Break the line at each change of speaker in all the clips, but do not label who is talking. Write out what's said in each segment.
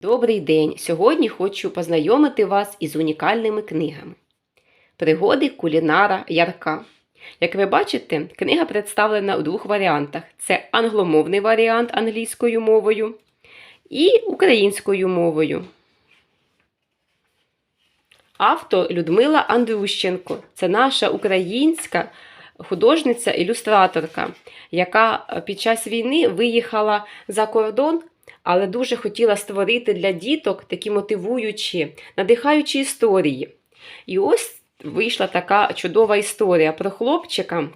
Добрий день! Сьогодні хочу познайомити вас із унікальними книгами. Пригоди кулінара Ярка. Як ви бачите, книга представлена у двох варіантах: це англомовний варіант англійською мовою і українською мовою. Автор Людмила Андрущенко. Це наша українська художниця-ілюстраторка, яка під час війни виїхала за кордон але дуже хотіла створити для діток такі мотивуючі, надихаючі історії. І ось вийшла така чудова історія про хлопчика.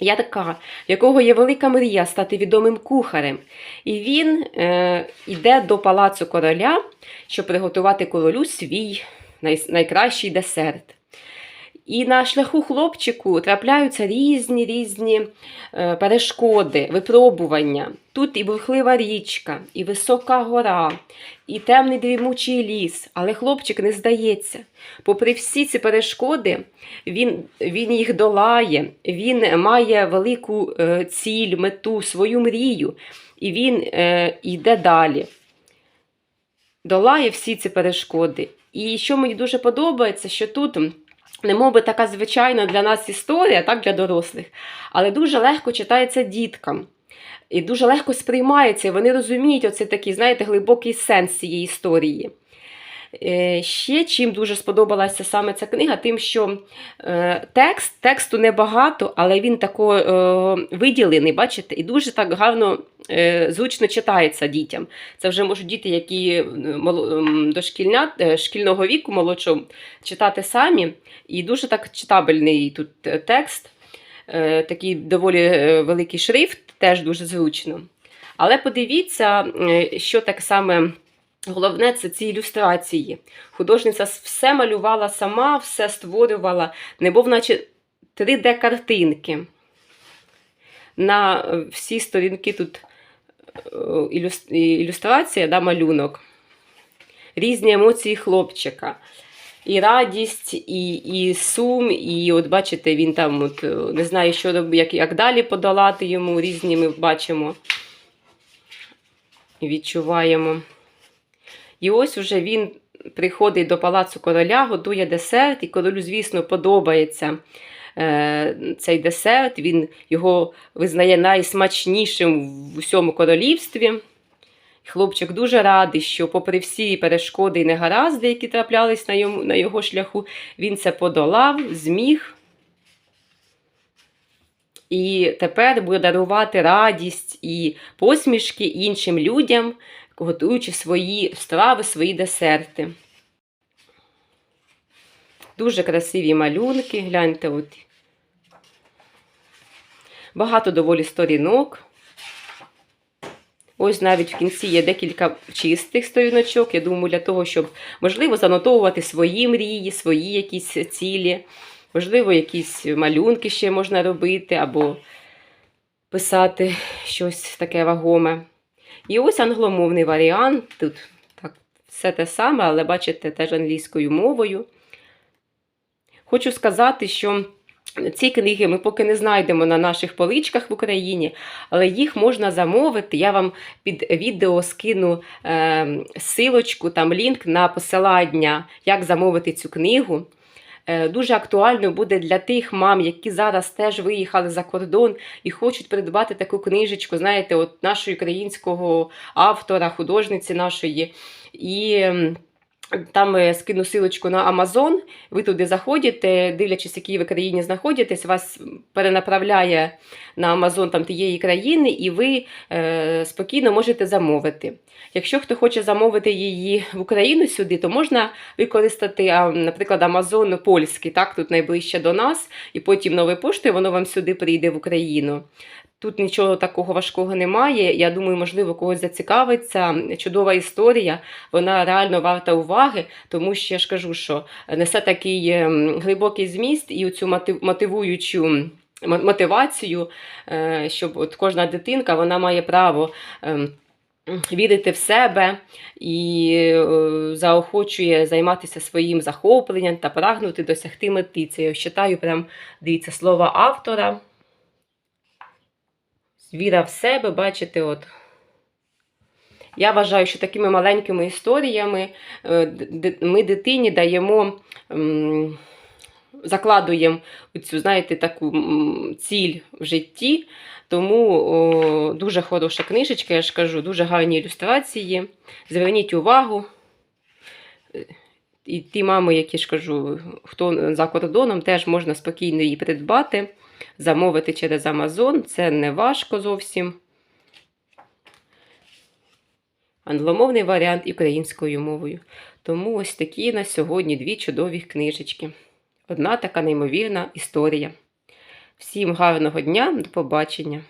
Ярка, в якого є велика мрія стати відомим кухарем. І він е, йде до палацу короля, щоб приготувати королю свій най, найкращий десерт. І на шляху хлопчику трапляються різні різні е, перешкоди, випробування. Тут і бурхлива річка, і висока гора, і темний дрімучий ліс. Але хлопчик не здається. Попри всі ці перешкоди, він він їх долає, він має велику е, ціль, мету, свою мрію, і він е, йде далі. Долає всі ці перешкоди. І що мені дуже подобається, що тут. Не би така звичайна для нас історія, так для дорослих, але дуже легко читається діткам. І дуже легко сприймається, вони розуміють оцей такий, знаєте, глибокий сенс цієї історії. Е, ще чим дуже сподобалася саме ця книга, тим, що е, текст, тексту небагато, але він тако е, виділений, бачите, і дуже так гарно, зручно читається дітям. Це вже можуть діти, які е, дошкільня, е, шкільного віку молодшого читати самі. І дуже так читабельний тут текст, такий доволі великий шрифт, теж дуже зручно. Але подивіться, що так саме. Головне це ці ілюстрації. Художниця все малювала сама, все створювала, не був наче 3D-картинки. На е, всі сторінки тут е, ілюстрація, да, малюнок, різні емоції хлопчика. І радість, і і сум, і от бачите, він там от, е, не знає, що робити, як, як далі подолати йому, різні ми бачимо і відчуваємо. І ось уже він приходить до палацу короля, готує десерт, і королю, звісно, подобається е, цей десерт. Він його визнає найсмачнішим в усьому королівстві. Хлопчик дуже радий, що, попри всі перешкоди і негаразди, які траплялись на йому, на його шляху, він це подолав, зміг. І тепер буде дарувати радість і посмішки іншим людям, готуючи свої страви, свої десерти. Дуже красиві малюнки, гляньте. от. Багато доволі сторінок. Ось навіть в кінці є декілька чистих сторіночок. Я думаю, для того, щоб, можливо, занотовувати свої мрії, свої якісь цілі. Можливо, якісь малюнки ще можна робити, або писати щось таке вагоме. І ось англомовний варіант. Тут так, все те саме, але бачите, теж англійською мовою. Хочу сказати, що ці книги ми поки не знайдемо на наших поличках в Україні, але їх можна замовити. Я вам під відео скину е, силочку, там лінк на посилання, як замовити цю книгу. Е, дуже актуально буде для тих мам, які зараз теж виїхали за кордон і хочуть придбати таку книжечку, знаєте, от нашої українського автора, художниці нашої. І там е, скину силочку на Амазон, ви туди заходите, дивлячись, в якій ви країні знаходитесь, вас перенаправляє на Амазон там тієї країни, і ви е, спокійно можете замовити. Якщо хто хоче замовити її в Україну сюди, то можна використати, наприклад, Амазон польський, так, тут найближче до нас, і потім новою поштою воно вам сюди прийде в Україну. Тут нічого такого важкого немає. Я думаю, можливо, когось зацікавиться. Чудова історія, вона реально варта уваги, тому що я ж кажу, що несе такий ем, глибокий зміст і цю мотивуючу мотивацію, е, щоб от кожна дитинка вона має право. Ем, вірити в себе і е, заохочує займатися своїм захопленням та прагнути досягти мети. Це я читаю прям, дивіться, слова автора віра в себе, бачите, от. Я вважаю, що такими маленькими історіями е, ми дитині даємо, закладуємо цю, знаєте, таку ціль в житті. Тому о, дуже хороша книжечка, я ж кажу, дуже гарні ілюстрації. Зверніть увагу. І ті мами, які ж кажу, хто за кордоном, теж можна спокійно її придбати, замовити через Amazon. Це не важко зовсім. Англомовний варіант українською мовою. Тому ось такі на сьогодні дві чудові книжечки. Одна така неймовірна історія. Всім гарного дня, до побачення!